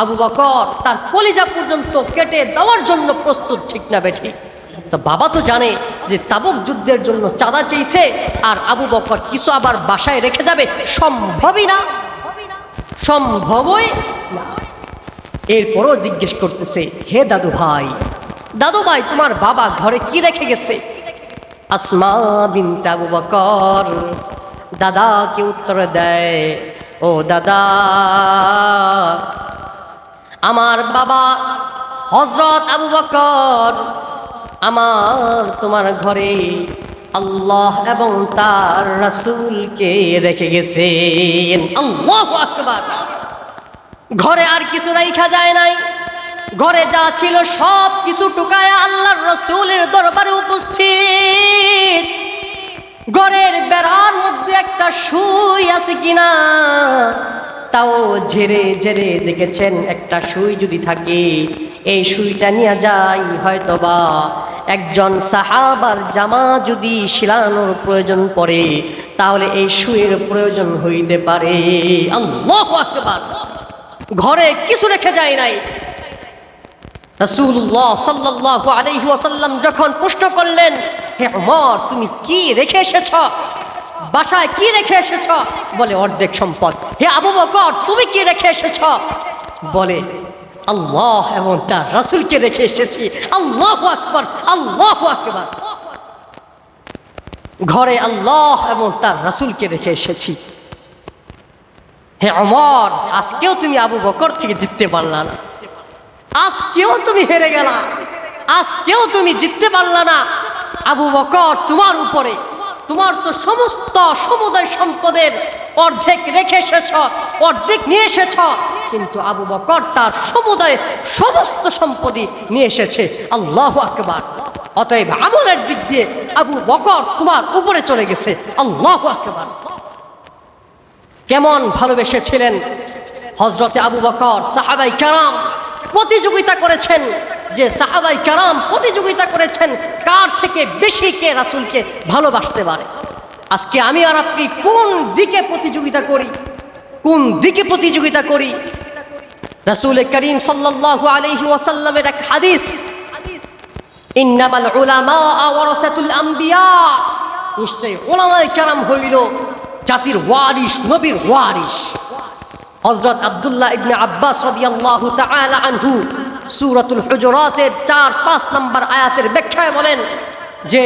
আবু বকর তার কলিজা পর্যন্ত কেটে দেওয়ার জন্য প্রস্তুত, ঠিক না বেঠি? তো বাবা তো জানে যে তাবুক যুদ্ধের জন্য চাঁদা চেয়েছে, আর আবু বকর কিছু আবার বাসায় রেখে যাবে। সম্ভবই না। সম্ভবই না। এরপরও জিজ্ঞেস করতেছে, হে দাদু ভাই দাদু ভাই, তোমার বাবা ঘরে কি রেখে গেছে? আসমা বিনতে আবু বকর, দাদাকে উত্তর দেয়, ও দাদা আমার বাবা হজরত আবু বকর, আমার তোমার ঘরে আল্লাহ এবং তার রাসূলকে রেখে গেছেন। ঘরে আর কিছু রাইখা যায় নাই। ঘরে যা ছিল সব কিছু টুকায় আল্লাহর রসুলের দরবারে উপস্থিত। ঘরের বেড়ার মধ্যে একটা সুই আছে কিনা? তাও ঝেড়ে ঝেড়ে দেখেছেন একটা সুই যদি থাকে, এই সুইটা নিয়ে যাই হয়তোবা। একজন সাহাবার জামা যদি শিলানোর প্রয়োজন পড়ে, তাহলে এই সুইয়ের প্রয়োজন হইতে পারে। ঘরে কিছু রেখে যায় নাই। যখন প্রশ্ন করলেন, হে ওমর তুমি কি রেখে এসেছ? বাসায় কি রেখে এসেছ? বলে, অর্ধেক সম্পদ। হে আবু বকর, তুমি কি রেখে এসেছ? বলে, আল্লাহ এবং তার রাসূলকে রেখে এসেছি। আল্লাহু আকবার, আল্লাহ আকবার। ঘরে আল্লাহ এবং তার রাসূলকে রেখে এসেছি। হে অমর আজকেও তুমি আবু বকর থেকে জিততে পারলা না। আজকেও তুমি হেরে গেলা। আজকেও তুমি জিততে পারলা না। আবু বকর, তোমার উপরে তোমার তো সমস্ত সমুদায় সম্পদের অর্ধেক রেখে এসেছ, অর্ধেক নিয়ে এসেছ। কিন্তু আবু বকর তার সমুদায় সমস্ত সম্পদই নিয়ে এসেছে। আল্লাহ আকবার। অতএব আমলের দিক দিয়ে আবু বকর তোমার উপরে চলে গেছে। আল্লাহ আকবার। কেমন ভালোবেসেছিলেন হজরতে আবু বকর সাহাবাই কারাম। প্রতিযোগিতা করেছেন। যে সাহাবাই কারাম প্রতিযোগিতা করেছেন কার থেকে বেশি কে রাসুলকে ভালোবাসতে পারে? আজকে আমি আর আপনি কোন দিকে প্রতিযোগিতা করি? কোন দিকে প্রতিযোগিতা করি? রাসুল করিম সাল্লাল্লাহু আলাইহি ওয়াসাল্লামের এক হাদিস, ইন্নামাল উলামা ওয়ারাসাতুল আম্বিয়া। নিশ্চয় ওলামায়ে কেরাম হইল জাতির ওয়ারিস নবীর ওয়ারিস হযরত আব্দুল্লাহ ইবনে আব্বাস রাদিয়াল্লাহু তাআলা আনহু সূরাতুল হুজুরাতের 4 5 নম্বর আয়াতের ব্যাখ্যায় বলেন যে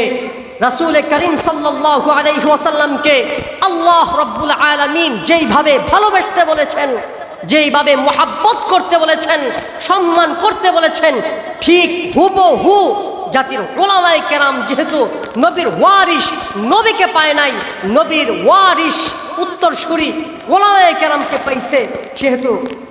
রাসূল করিম সাল্লাল্লাহু আলাইহি ওয়াসাল্লামকে আল্লাহ রাব্বুল আলামিন যেইভাবে ভালোবাসতে বলেছেন, যেইভাবে মোহাব্বত করতে বলেছেন, সম্মান করতে বলেছেন, ঠিক হুবহু জাতির ওলামাই কেরাম যেহেতু নবীর ওয়ারিস নবীকে পায় নাই, নবীর ওয়ারিস উত্তরসূরি ওলামাই কেরামকে পাইছে। সেহেতু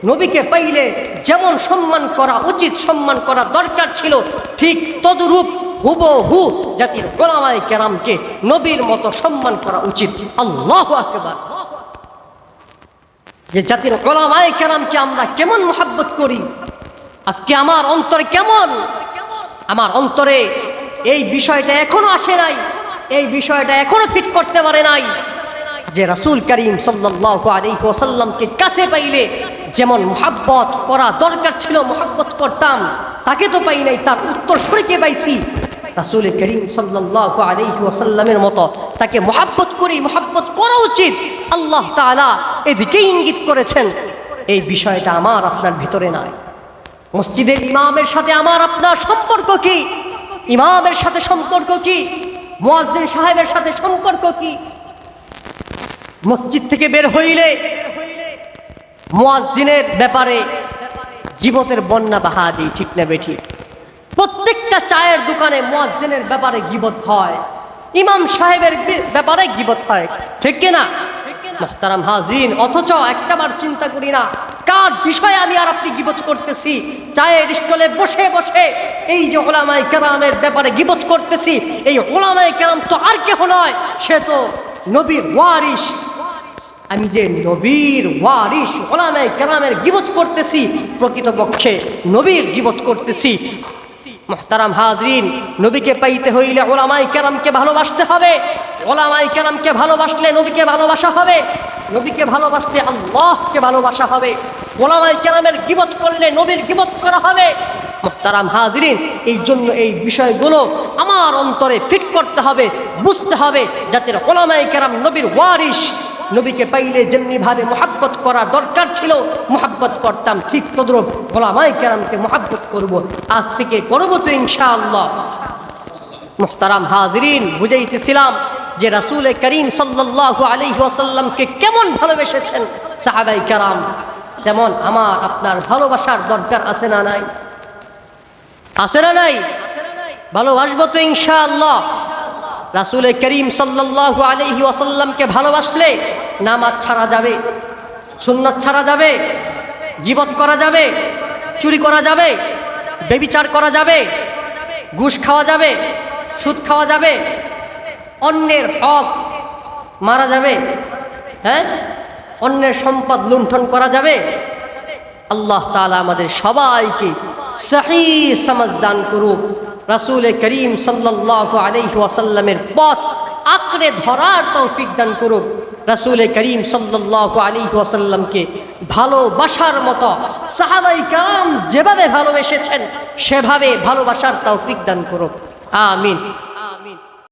নবীকে পাইলে যেমন সম্মান করা উচিত, সম্মান করা দরকার ছিল, ঠিক তদরূপ হুবহু জাতির ওলামাই কেরামকে নবীর মতো সম্মান করা উচিত। আল্লাহ আকবার। যে জাতির ওলামাই কেরামকে আমরা কেমন মোহাব্বত করি, আজকে আমার অন্তরে কেমন? আমার অন্তরে এই বিষয়টা এখনও আসে নাই, এই বিষয়টা এখনও ফিট করতে পারে নাই। যে রাসূল করিম সাল্লাল্লাহু আলাইহি ওয়াসাল্লামকে কাছে পাইলে যেমন মোহাব্বত করা দরকার ছিল, মোহাব্বত করতাম, তাকে তো পাই নাই, তার উত্তর সরিকে পাইছি? রাসূল করিম সাল্লাল্লাহু আলাইহি ওয়াসাল্লামের মতো তাকে মোহাব্বত করি, মোহাব্বত করা উচিত। আল্লাহ তাআলা এদিকে ইঙ্গিত করেছেন, এই বিষয়টা আমার আপনার ভিতরে নাই। মসজিদের ইমামের সাথে আমার আপনার সম্পর্ক কি? ইমামের সাথে সম্পর্ক কি? মুয়াজ্জিন সাহেবের সাথে সম্পর্ক কি? মসজিদ থেকে বের হইলে মুয়াজ্জিনের ব্যাপারে গিবতের বন্যা বাহা দিই ঠিক না বেঠি। প্রত্যেকটা চায়ের দোকানে মুয়াজ্জিনের ব্যাপারে গিবত হয়। ইমাম সাহেবের ব্যাপারে গিবত হয়। ঠিক কিনা মোহতারাম হাজিন অথচ একটাবার চিন্তা করি না, কার বিষয়ে আমি আর আপনি গিবত করতেছি? চায়ের স্টলে বসে বসে এই যে ওলামাই কেরামের ব্যাপারে গিবত করতেছি, এই ওলামাই কেরাম তো আর কেহ নয়, সে তো নবীর ওয়ারিস আমি যে নবীর ওয়ারিস ওলামাই কেরামের গিবত করতেছি, প্রকৃতপক্ষে নবীর গিবত করতেছি। মোহতারাম হাজরিন, নবীকে পাইতে হইলে ওলামাই কেরামকে ভালোবাসতে হবে। ওলামাই কেরামকে ভালোবাসলে নবীকে ভালোবাসা হবে। নবীকে ভালোবাসলে আল্লাহকে ভালোবাসা হবে। ওলামাই কেরামের গিবত করলে নবীর গিবত করা হবে। মোহতারাম হাজরিন এই জন্য এই বিষয়গুলো আমার অন্তরে ফিট করতে হবে, বুঝতে হবে, যাতে ওলামাই কেরাম নবীর ওয়ারিস নবীকে পাইলে যেমনিভাবে মোহাব্বত করা দরকার ছিল, মোহাব্বত করতাম ঠিক তদ্রুপ ওলামাই কেরামকে মোহাব্বত করব। আজ থেকে করব তো ইনশাআল্লাহ। মুহতারাম হাজরিন, বুঝাইতেছিলাম যে রাসুল করিম সাল্লাল্লাহু আলাইহি ওয়াসাল্লামকে কেমন ভালোবেসেছেন সাহাবাই কারাম? তেমন আমার, আপনার ভালোবাসার দরকার আছে না নাই? আছে না নাই? ভালোবাসবো তো ইনশাআল্লাহ। রাসুল করিম সাল্লাল্লাহু আলাইহি ওয়াসাল্লামকে ভালোবাসলে নামাজ ছাড়া যাবে, সুন্নাত ছাড়া যাবে, গিবত করা যাবে, চুরি করা যাবে, বেবিচার করা যাবে, ঘুষ খাওয়া যাবে, সুদ খাওয়া যাবে, অন্যের হক মারা যাবে হ্যাঁ? অন্যের সম্পদ লুণ্ঠন করা যাবে। আল্লাহ তাআলা আমাদের সবাইকে সহি সমাজ দান করুক। রাসূল করিম সাল্লাহ আলাইহি ওয়াসাল্লামের পথ আঁকড়ে ধরার তৌফিক দান করুক। রাসুল করিম সাল্লাহ আলাইহি ওয়াসাল্লামকে ভালোবাসার মতো সাহাবাই কালাম যেভাবে ভালোবেসেছেন, সেভাবে ভালোবাসার তৌফিক দান করুক। আমিন।